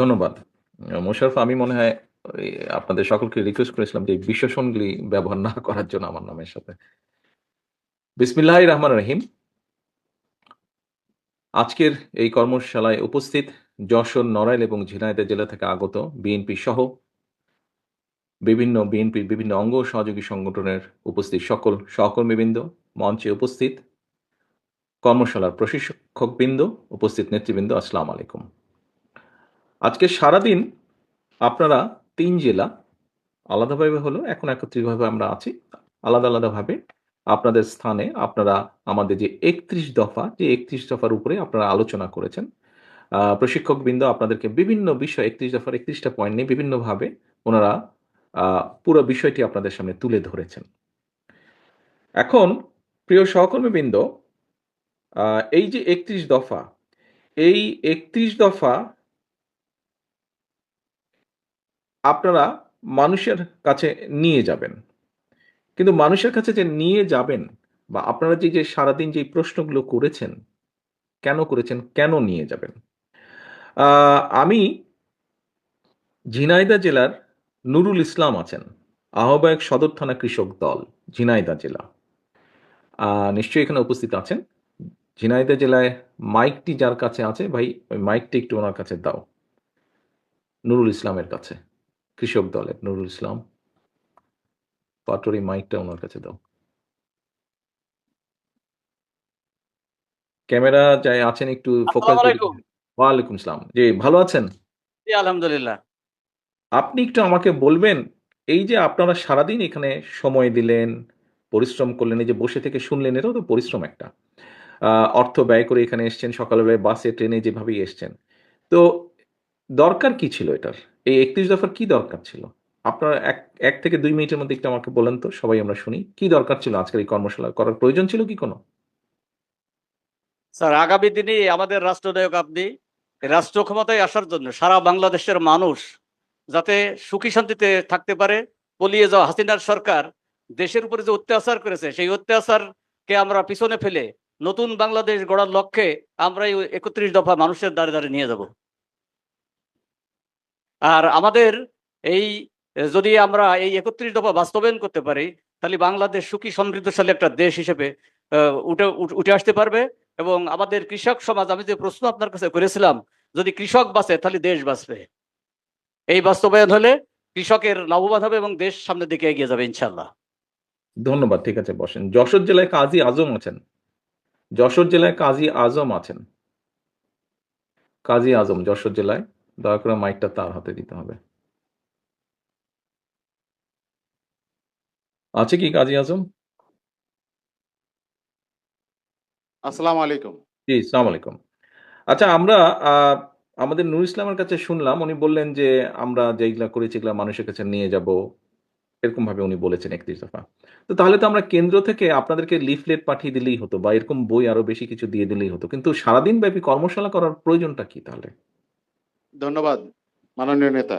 ধন্যবাদ। আ মোশাররফ আমি মনে হয় আপনাদের সকলকে রিকোয়েস্ট করেছিলাম যে বিশেষণগুলি ব্যবহার না করার জন্য আমার নামের সাথে। বিসমিল্লাহির রহমান রহিম। আজকের এই কর্মশালায় উপস্থিত যশোর, নড়াইল এবং ঝিনাইদহ জেলা থেকে আগত বিএনপি সহ বিভিন্ন বিএনপির বিভিন্ন অঙ্গ সহযোগী সংগঠনের উপস্থিত সকল সহকর্মীবৃন্দ, মঞ্চে উপস্থিত কর্মশালার প্রশিক্ষকবৃন্দ, উপস্থিত নেতৃবৃন্দ আসসালামু আলাইকুম। আজকে সারাদিন আপনারা তিন জেলা আলাদাভাবে হলো এখন একত্রিতভাবে আমরা আছি। আলাদা, আলাদাভাবে আপনাদের স্থানে আপনারা আমাদের যে ৩১ দফা, যে ৩১ দফার উপরে আপনারা আলোচনা করেছেন। প্রশিক্ষকবৃন্দ আপনাদেরকে বিভিন্ন বিষয় ৩১ দফার একত্রিশটা পয়েন্ট নিয়ে বিভিন্নভাবে ওনারা পুরো বিষয়টি আপনাদের সামনে তুলে ধরেছেন। এখন প্রিয় সহকর্মীবৃন্দ, এই যে ৩১ দফা, এই ৩১ দফা আপনারা মানুষের কাছে নিয়ে যাবেন। কিন্তু মানুষের কাছে যে নিয়ে যাবেন বা আপনারা যে, যে সারাদিন যে প্রশ্নগুলো করেছেন, কেন করেছেন, কেন নিয়ে যাবেন? আমি ঝিনাইদা জেলার নুরুল ইসলাম আছেন। আহ্বায়ক সদর থানা কৃষক দল, ঝিনাইদহ জেলা। নিশ্চয়ই এখানে উপস্থিত আছেন। ঝিনাইদা জেলায় মাইকটি যার কাছে আছে ভাই ওই মাইকটি একটু ওনার কাছে দাও। নুরুল ইসলামের কাছে। কৃষক দলের নুরুল ইসলাম। পাটোয়ারি মাইকটা ওনার কাছে দাও। ক্যামেরা যাই আছেন একটু ফোকাস ওয়ালাইকুম আসসালাম। জি, ভালো আছেন? জি, আলহামদুলিল্লাহ। আপনি একটু আমাকে বলবেন, এই যে আপনারা সারাদিন এখানে সময় দিলেন, পরিশ্রম করলেন, এই যে বসে থেকে শুনলেন এটাও তো পরিশ্রম একটা। অর্থ ব্যয় করে এখানে এসছেন, সকালবেলায় বাসে, ট্রেনে যেভাবেই এসছেন। তো দরকার কি ছিল এটার? এই ৩১ দফার কি দরকার ছিল? আপনারা এক এক থেকে দুই মিনিটের মধ্যে একটু আমাকে বলেন তো, সবাই আমরা শুনি। কি দরকার ছিল আজকের এই কর্মশালা করার প্রয়োজন ছিল কি কোনো? স্যার আগামী দিনে আমাদের রাষ্ট্রনায়ক আপনি রাষ্ট্র ক্ষমতায় আসার জন্য সারা বাংলাদেশের মানুষ যাতে সুখী শান্তিতে থাকতে পারে পলিয়ে যাওয়া হাসিনার সরকার দেশের উপরে যে অত্যাচার করেছে সেই অত্যাচারকে আমরা পিছনে ফেলে নতুন বাংলাদেশ গড়ার লক্ষ্যে আমরা এই একত্রিশ দফা মানুষের দ্বারে দ্বারে নিয়ে যাব আর আমাদের এই, যদি আমরা এই একত্রিশ দফা বাস্তবায়ন করতে পারি, তাহলে বাংলাদেশ সুখী, সমৃদ্ধশালী একটা দেশ হিসেবে উঠে উঠে আসতে পারবে এবং আমাদের কৃষক সমাজ, আমি যে প্রশ্ন আপনার কাছে করেছিলাম, যদি কৃষক বাঁচে, তাহলে দেশ বাঁচবে এই বাস্তবায়ন হলে কৃষকের লাভবান হবে এবং দেশ সামনের দিকে এগিয়ে যাবে ইনশাল্লাহ ধন্যবাদ। ঠিক আছে, বসেন। যশোর জেলায় কাজী আজম আছেন। যশোর জেলায় কাজী আজম আছেন। কাজী আজম, যশোর জেলায়। দয়া করে মাইকটা তার হাতে দিতে হবে। আছে কি কাজী আজম? আসসালামু আলাইকুম জি, সালাম আলাইকুম। আচ্ছা আমরা আমাদের নুর ইসলামের কাছে শুনলাম উনি বললেন যে আমরা যেইগুলা করেছি এগুলা মানুষের কাছে নিয়ে যাব। এরকম ভাবে উনি বলেছেন ৩১ দফা। তো তাহলে তো আমরা কেন্দ্র থেকে আপনাদেরকে লিফলেট পাঠিয়ে দিলেই হতো বা এরকম বই আরও বেশি কিছু দিয়ে দিলেই হতো। কিন্তু সারাদিন ব্যাপী কর্মশালা করার প্রয়োজনটা কি তাহলে? ধন্যবাদ, মাননীয় নেতা।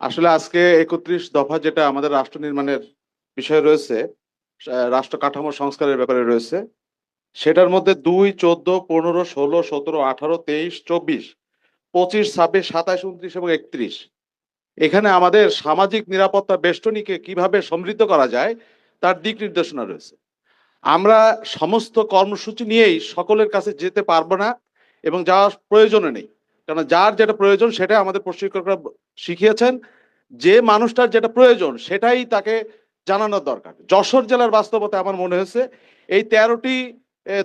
আসলে আজকে একত্রিশ দফা যেটা আমাদের রাষ্ট্র নির্মাণের বিষয় রয়েছে রাষ্ট্র কাঠামো সংস্কারের ব্যাপারে রয়েছে, সেটার মধ্যে দুই, চোদ্দ, পনেরো, ষোলো, সতেরো, আঠারো, তেইশ, চব্বিশ, পঁচিশ, ছাব্বিশ, সাতাশ, উনত্রিশ এবং একত্রিশ। এখানে আমাদের সামাজিক নিরাপত্তা বেষ্টনীকে কীভাবে সমৃদ্ধ করা যায়, তার দিক নির্দেশনা রয়েছে। আমরা সমস্ত কর্মসূচি নিয়েই সকলের কাছে যেতে পারব না এবং যাওয়ার প্রয়োজনে নেই। কারণ যার যেটা প্রয়োজন সেটাই আমাদের প্রশিক্ষকরা শিখিয়েছেন যে মানুষটার যেটা প্রয়োজন সেটাই তাকে জানানোর দরকার যশোর জেলার বাস্তবতা আমার মনে হয়েছে এই তেরোটি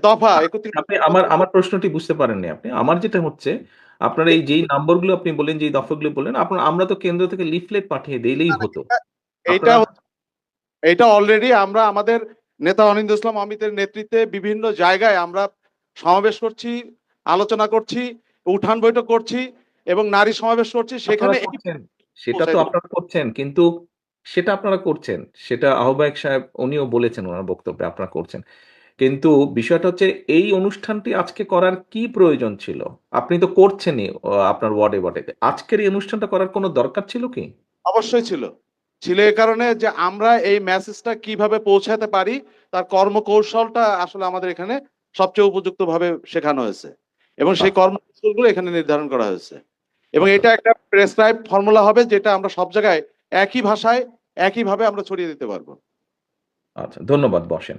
দফা আপনি আমার আমার প্রশ্নটি বুঝতে পারেননি আপনি। আমার যেটা হচ্ছে আপনার এই যেই নাম্বারগুলো আপনি বললেন, যেই দফাগুলো বললেন, আপনার আমরা তো কেন্দ্র থেকে লিফলেট পাঠিয়ে দিলেই হতো। আপনারা- এইটা অলরেডি আমরা আমাদের নেতা অনিন্দ ইসলাম অমিতের নেতৃত্বে বিভিন্ন জায়গায় আমরা সমাবেশ করছি আলোচনা করছি উঠান বৈঠক করছি এবং নারী সমাবেশ করছি সেখানে। সেটা তো আপনারা করছেন। কিন্তু সেটা আপনারা করছেন। সেটা আহ্বায়ক সাহেব উনিও বলেছেন ওনার বক্তব্যে আপনারা করছেন। কিন্তু বিষয়টা হচ্ছে এই অনুষ্ঠানটি আজকে করার কি প্রয়োজন ছিল? আপনি তো করছেনই আপনার ওয়ার্ডে, ওয়ার্ডে। আজকের এই অনুষ্ঠানটা করার কোনো দরকার ছিল কি? অবশ্যই ছিল ছিল এই কারণে যে আমরা এই মেসেজটা কীভাবে পৌঁছাতে পারি তার কর্মকৌশলটা আসলে আমাদের এখানে সবচেয়ে উপযুক্ত ভাবে শেখানো হয়েছে এবং সেই কর্মকৌশলগুলো এখানে নির্ধারণ করা হয়েছে। এবং এটা একটা প্রেসক্রাইব ফর্মুলা হবে যেটা আমরা সব জায়গায় একই ভাষায় একইভাবে আমরা ছড়িয়ে দিতে পারব। আচ্ছা ধন্যবাদ বসেন।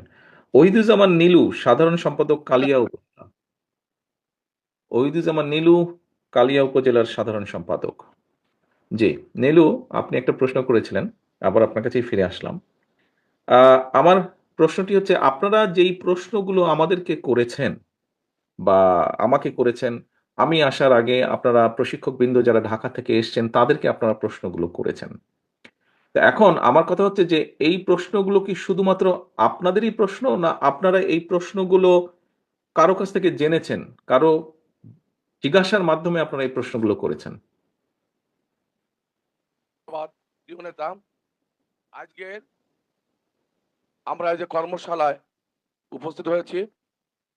ওহিদুজ্জামান নীলু সাধারণ সম্পাদক কালিয়া উপজেলা। ওহিদুজ্জামান নীলু কালিয়া উপজেলার সাধারণ সম্পাদক। জি নীলু আপনি একটা প্রশ্ন করেছিলেন আবার আপনার কাছেই ফিরে আসলাম। আহ, আমার প্রশ্নটি হচ্ছে আপনারা যেই প্রশ্নগুলো আমাদেরকে করেছেন বা আমাকে করেছেন, আমি আসার আগে আপনারা প্রশিক্ষক বৃন্দ যারা ঢাকা থেকে এসেছেন, তাদেরকে আপনারা প্রশ্নগুলো করেছেন। এখন আমার কথা হচ্ছে যে, এই প্রশ্নগুলো কি শুধুমাত্র আপনাদেরই প্রশ্ন না আপনারা এই প্রশ্নগুলো কারও কাছ থেকে জেনেছেন? কারও জিজ্ঞাসার মাধ্যমে আপনারা এই প্রশ্নগুলো করেছেন? ধন্যবাদ প্রিয় নেতা আজকে আমরা যে কর্মশালায় উপস্থিত হয়েছি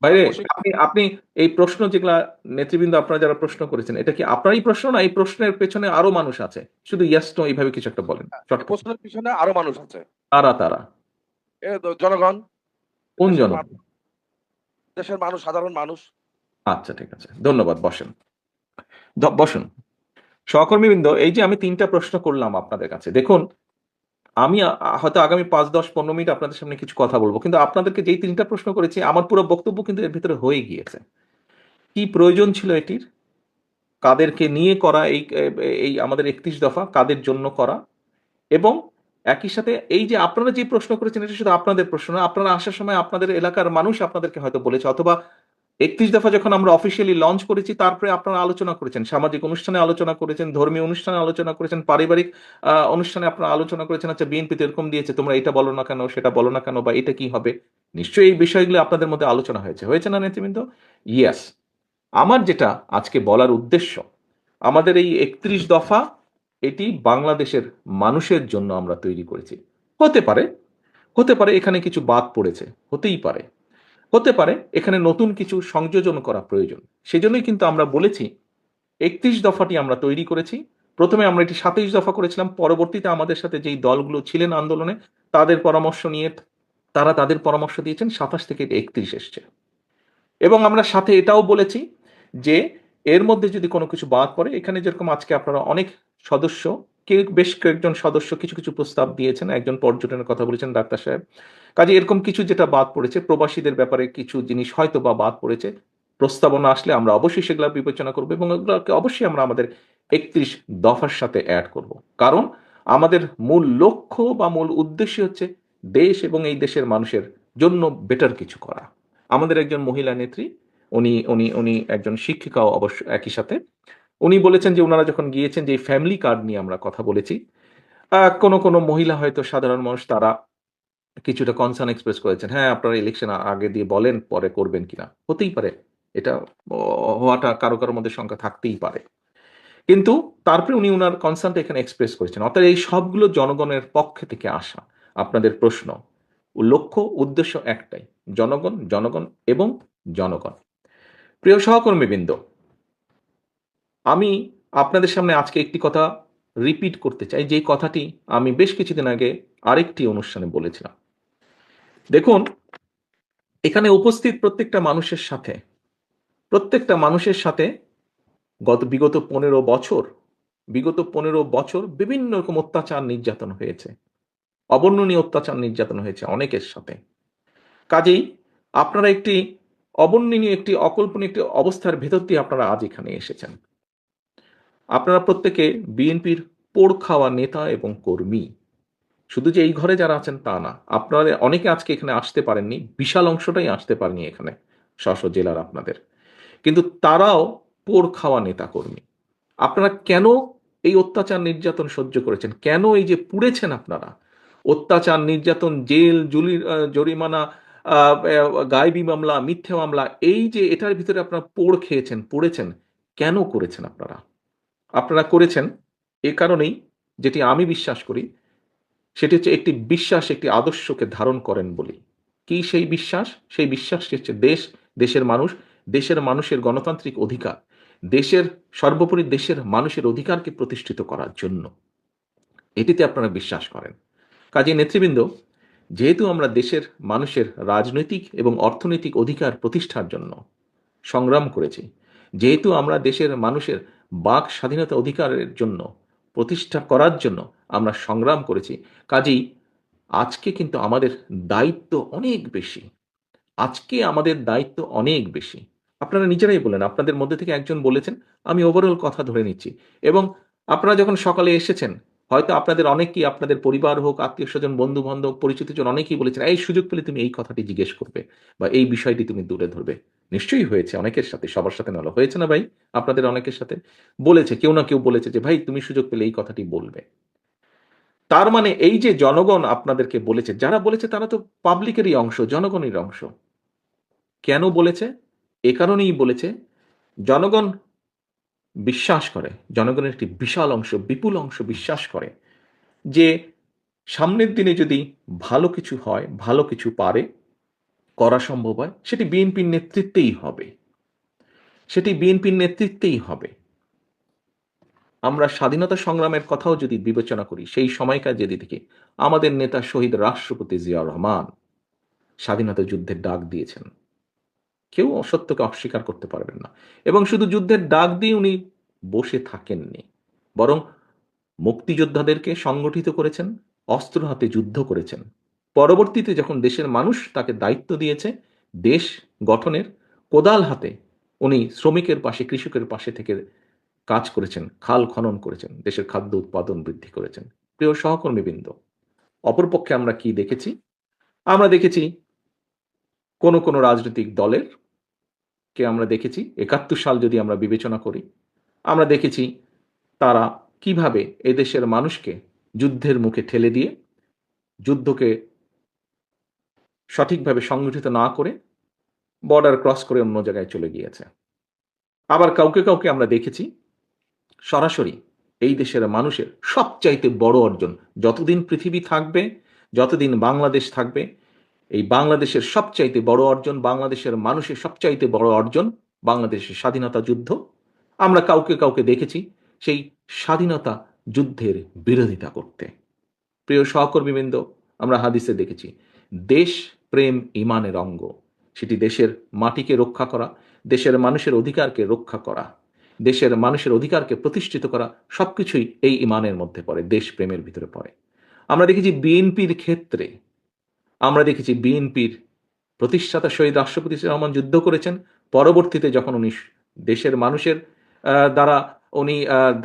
বাইরে আপনি আপনি এই প্রশ্ন যেগুলা নেতৃবৃন্দ আপনারা যারা প্রশ্ন করেছেন এটা কি আপনারই প্রশ্ন না এই প্রশ্নের পেছনে আরও মানুষ আছে? শুধু ইয়াস নো এইভাবে কিছু একটা বলেন। প্রশ্নের পিছনে আরও মানুষ আছে। তারা তারা। জনগণ? কোন দেশের জন মানুষ, দেশের মানুষ সাধারণ মানুষ। আচ্ছা ঠিক আছে। ধন্যবাদ বসেন। বসুন। সহকর্মীবৃন্দ এই যে আমি তিনটা প্রশ্ন করলাম আপনাদের কাছে দেখুন আমি হয়তো আগামী পাঁচ, দশ, পনেরো মিনিট আপনাদের সামনে কিছু কথা বলব। কিন্তু আপনাদেরকে যেই তিনটা প্রশ্ন করেছি, আমার পুরো বক্তব্য কিন্তু এর ভিতরে হয়ে গিয়েছে। কি প্রয়োজন ছিল এটির? কাদেরকে নিয়ে করা এই এই আমাদের একত্রিশ দফা, কাদের জন্য করা? এবং একই সাথে এই যে আপনারা যে প্রশ্ন করেছেন, এটা শুধু আপনাদের প্রশ্ন আপনারা আসার সময় আপনাদের এলাকার মানুষ আপনাদেরকে হয়তো বলেছে, অথবা একত্রিশ দফা যখন আমরা অফিসিয়ালি লঞ্চ করেছি, তারপরে আপনারা আলোচনা করেছেন, সামাজিক অনুষ্ঠানে আলোচনা করেছেন, ধর্মীয় অনুষ্ঠানে আলোচনা করেছেন, পারিবারিক অনুষ্ঠানে আপনারা আলোচনা করেছেন আচ্ছা বিএনপি তো এরকম দিয়েছে, তোমরা এটা বলো না কেন, সেটা বলো না কেন, বা এটা কি হবে? নিশ্চয়ই এই বিষয়গুলো আপনাদের মধ্যে আলোচনা হয়েছে। হয়েছে না নেতৃবৃন্দ? ইয়েস আমার যেটা আজকে বলার উদ্দেশ্য, আমাদের এই একত্রিশ দফা, এটি বাংলাদেশের মানুষের জন্য আমরা তৈরি করেছি। হতে পারে হতে পারে এখানে কিছু বাদ পড়েছে, হতেই পারে। হতে পারে এখানে নতুন কিছু সংযোজন করা প্রয়োজন। সেজন্যই কিন্তু আমরা বলেছি, একত্রিশ দফাটি আমরা তৈরি করেছি। প্রথমে আমরা এটি সাতাইশ দফা করেছিলাম, পরবর্তীতে আমাদের সাথে যেই দলগুলো ছিলেন আন্দোলনে, তাদের পরামর্শ নিয়ে তারা তাদের পরামর্শ দিয়েছেন, সাতাশ থেকে একত্রিশ এসছে। এবং আমরা সাথে এটাও বলেছি যে, এর মধ্যে যদি কোনো কিছু বাদ পড়ে, এখানে যেরকম আজকে আপনারা অনেক সদস্য কেউ বেশ কয়েকজন সদস্য কিছু কিছু প্রস্তাব দিয়েছেন, একজন পর্যটনের কথা বলেছেন, ডাক্তার সাহেব। কাজে এরকম কিছু যেটা বাদ পড়েছে, প্রবাসীদের ব্যাপারে কিছু জিনিস হয়তো বা বাদ পড়েছে, প্রস্তাবনা আসলে আমরা অবশ্যই সেগুলো বিবেচনা করব এবং এগুলোকে অবশ্যই আমরা আমাদের একত্রিশ দফার সাথে অ্যাড করব। কারণ আমাদের মূল লক্ষ্য বা মূল উদ্দেশ্য হচ্ছে দেশ এবং এই দেশের মানুষের জন্য বেটার কিছু করা। আমাদের একজন মহিলা নেত্রী, উনি উনি উনি একজন শিক্ষিকাও অবশ্য একই সাথে। উনি বলেছেন যে ওনারা যখন গিয়েছেন যে ফ্যামিলি কার্ড নিয়ে আমরা কথা বলেছি কোনো কোনো মহিলা হয়তো সাধারণ মানুষ, তারা কিছুটা কনসার্ন এক্সপ্রেস করেছেন। হ্যাঁ আপনারা ইলেকশন আগে দিয়ে বলেন, পরে করবেন কিনা? হতেই পারে। এটা হওয়াটা কারও কারোর মধ্যে সংখ্যা থাকতেই পারে। কিন্তু তারপরে উনি ওনার কনসার্নটা এখানে এক্সপ্রেস করেছেন। অর্থাৎ এই সবগুলো জনগণের পক্ষে থেকে আসা আপনাদের প্রশ্ন। লক্ষ্য, উদ্দেশ্য একটাই। জনগণ জনগণ এবং জনগণ। প্রিয় সহকর্মীবৃন্দ, আমি আপনাদের সামনে আজকে একটি কথা রিপিট করতে চাই। যে কথাটি আমি বেশ কিছুদিন আগে আরেকটি অনুষ্ঠানে বলেছিলাম। দেখুন, এখানে উপস্থিত প্রত্যেকটা মানুষের সাথে, প্রত্যেকটা মানুষের সাথে গত বিগত পনেরো বছর, বিগত পনেরো বছর বিভিন্ন রকম অত্যাচার নির্যাতন হয়েছে। অবর্ণনীয় অত্যাচার নির্যাতন হয়েছে অনেকের সাথে। কাজেই আপনারা একটি অবর্ণনীয়, একটি অকল্পনীয়, একটি অবস্থার ভেতর দিয়ে আপনারা আজ এখানে এসেছেন। আপনারা প্রত্যেকে বিএনপির পোড় খাওয়া নেতা এবং কর্মী। শুধু যে এই ঘরে যারা আছেন তা না, আপনারা অনেকে আজকে এখানে আসতে পারেননি, বিশাল অংশটাই আসতে পারেনি এখানে স্ব জেলার আপনাদের। কিন্তু তারাও পোড় খাওয়া নেতা কর্মী আপনারা কেন এই অত্যাচার নির্যাতন সহ্য করেছেন? কেন এই যে পুড়েছেন আপনারা? অত্যাচার, নির্যাতন, জেল, জুলি জরিমানা গায়েবী মামলা, মিথ্যে মামলা, এই যে এটার ভিতরে আপনারা পোড় খেয়েছেন, পড়েছেন, কেন করেছেন আপনারা? আপনারা করেছেন এ কারণেই যেটি আমি বিশ্বাস করি সেটি হচ্ছে একটি বিশ্বাস, একটি আদর্শকে ধারণ করেন বলি। কি সেই বিশ্বাস? সেই বিশ্বাসটি হচ্ছে দেশ, দেশের মানুষ। দেশের মানুষের গণতান্ত্রিক অধিকার। দেশের, সর্বোপরি দেশের মানুষের অধিকারকে প্রতিষ্ঠিত করার জন্য। এটিতে আপনারা বিশ্বাস করেন। কাজে নেতৃবৃন্দ, যেহেতু আমরা দেশের মানুষের রাজনৈতিক এবং অর্থনৈতিক অধিকার প্রতিষ্ঠার জন্য সংগ্রাম করেছি, যেহেতু আমরা দেশের মানুষের বাক স্বাধীনতা অধিকারের জন্য প্রতিষ্ঠা করার জন্য আমরা সংগ্রাম করেছি। কাজেই আজকে কিন্তু আমাদের দায়িত্ব অনেক বেশি। আজকে আমাদের দায়িত্ব অনেক বেশি। আপনারা নিজেরাই বলেন, আপনাদের মধ্যে থেকে একজন বলেছেন, আমি ওভারঅল কথা ধরে নিচ্ছি। এবং আপনারা যখন সকালে এসেছেন হয়তো আপনাদের অনেকেই, আপনাদের পরিবার হোক, আত্মীয় স্বজন বন্ধু বান্ধব পরিচিত জন অনেকেই বলেছেন, এই সুযোগ পেলে তুমি এই কথাটি জিজ্ঞেস করবে বা এই বিষয়টি তুমি দূরে ধরবে। নিশ্চয়ই হয়েছে অনেকের সাথে, সবার সাথে নলো হয়েছে না ভাই, আপনাদের অনেকের সাথে বলেছে, কেউ না কেউ বলেছে যে, ভাই, তুমি সুযোগ পেলে এই কথাটি বলবে। তার মানে এই যে জনগণ আপনাদেরকে বলেছে, যারা বলেছে তারা তো পাবলিকেরই অংশ, জনগণের অংশ। কেন বলেছে? এ কারণেই বলেছে, জনগণ বিশ্বাস করে, জনগণের একটি বিশাল অংশ, বিপুল অংশ বিশ্বাস করে যে সামনের দিনে যদি ভালো কিছু হয়, ভালো কিছু পারে, করা সম্ভব হয়, সেটি বিএনপির নেতৃত্বেই হবে। সেটি বিএনপির নেতৃত্বেই হবে। আমরা স্বাধীনতা সংগ্রামের কথাও যদি বিবেচনা করি, সেই সময়কার যদি দেখি, আমাদের নেতা শহীদ রাষ্ট্রপতি জিয়াউর রহমান স্বাধীনতা যুদ্ধের ডাক দিয়েছেন। কেউ অসত্যকে অস্বীকার করতে পারবেন না। এবং শুধু যুদ্ধের ডাক দিয়ে উনি বসে থাকেননি, বরং মুক্তিযোদ্ধাদেরকে সংগঠিত করেছেন, অস্ত্র হাতে যুদ্ধ করেছেন। পরবর্তীতে যখন দেশের মানুষ তাকে দায়িত্ব দিয়েছে, দেশ গঠনের কোদাল হাতে উনি শ্রমিকের পাশে, কৃষকের পাশে থেকে কাজ করেছেন, খাল খনন করেছেন, দেশের খাদ্য উৎপাদন বৃদ্ধি করেছেন। প্রিয় সহকর্মীবৃন্দ, অপরপক্ষে আমরা কি দেখেছি? আমরা দেখেছি কোন কোন রাজনৈতিক দলের কে আমরা দেখেছি, একাত্তর সাল যদি আমরা বিবেচনা করি, আমরা দেখেছি তারা কীভাবে এদেশের মানুষকে যুদ্ধের মুখে ঠেলে দিয়ে, যুদ্ধকে সঠিকভাবে সংগঠিত না করে বর্ডার ক্রস করে অন্য জায়গায় চলে গিয়েছে। আবার কাউকে কাউকে আমরা দেখেছি, সরাসরি এই দেশের মানুষের সবচাইতে বড় অর্জন, যতদিন পৃথিবী থাকবে, যতদিন বাংলাদেশ থাকবে এই বাংলাদেশের সবচাইতে বড় অর্জন, বাংলাদেশের মানুষের সবচাইতে বড় অর্জন বাংলাদেশের স্বাধীনতা যুদ্ধ। আমরা কাউকে কাউকে দেখেছি সেই স্বাধীনতা যুদ্ধের বিরোধিতা করতে। প্রিয় সহকর্মীবৃন্দ, আমরা হাদিসে দেখেছি, দেশ প্রেম ইমানের অঙ্গ। সেটি দেশের মাটিকে রক্ষা করা, দেশের মানুষের অধিকারকে রক্ষা করা, দেশের মানুষের অধিকারকে প্রতিষ্ঠিত করা, সবকিছুই এই ইমানের মধ্যে পড়ে, দেশ প্রেমের ভিতরে পড়ে। আমরা দেখেছি বিএনপির ক্ষেত্রে আমরা দেখেছি বিএনপির প্রতিষ্ঠাতা শহীদ রাষ্ট্রপতি রহমান যুদ্ধ করেছেন। পরবর্তীতে যখন উনি দেশের মানুষের দ্বারা উনি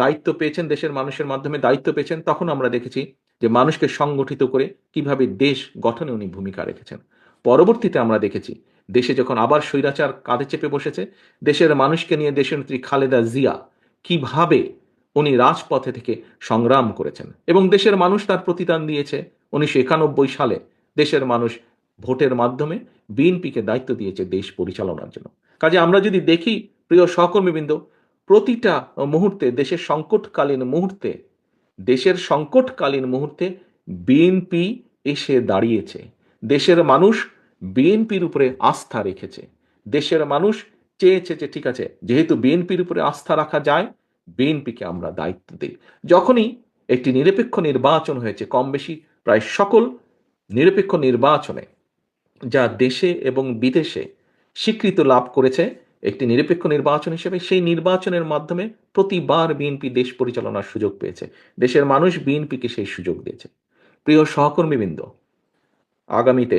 দায়িত্ব পেয়েছেন, দেশের মানুষের মাধ্যমে দায়িত্ব পেয়েছেন, তখন আমরা দেখেছি যে মানুষকে সংগঠিত করে কীভাবে দেশ গঠনে উনি ভূমিকা রেখেছেন। পরবর্তীতে আমরা দেখেছি দেশে যখন আবার স্বৈরাচার কাঁধে চেপে বসেছে, দেশের মানুষকে নিয়ে দেশনেত্রী খালেদা জিয়া কীভাবে উনি রাজপথে থেকে সংগ্রাম করেছেন এবং দেশের মানুষ তার প্রতিদান দিয়েছে। উনিশশো একানব্বই সালে দেশের মানুষ ভোটের মাধ্যমে বিএনপিকে দায়িত্ব দিয়েছে দেশ পরিচালনার জন্য। কাজে আমরা যদি দেখি, প্রিয় সহকর্মীবৃন্দ, প্রতিটা মুহূর্তে, দেশের সংকটকালীন মুহূর্তে, দেশের সংকটকালীন মুহূর্তে বিএনপি এসে দাঁড়িয়েছে। দেশের মানুষ বিএনপির উপরে আস্থা রেখেছে। দেশের মানুষ চেয়েছে যে, ঠিক আছে, যেহেতু বিএনপির উপরে আস্থা রাখা যায়, বিএনপিকে আমরা দায়িত্ব দিই। যখনই একটি নিরপেক্ষ নির্বাচন হয়েছে কম বেশি প্রায় সকল নিরপেক্ষ নির্বাচনে যা দেশে এবং বিদেশে স্বীকৃত লাভ করেছে একটি নিরপেক্ষ নির্বাচন হিসেবে, সেই নির্বাচনের মাধ্যমে প্রতিবার বিএনপি দেশ পরিচালনার সুযোগ পেয়েছে। দেশের মানুষ বিএনপিকে সেই সুযোগ দিয়েছে। প্রিয় সহকর্মীবৃন্দ, আগামীতে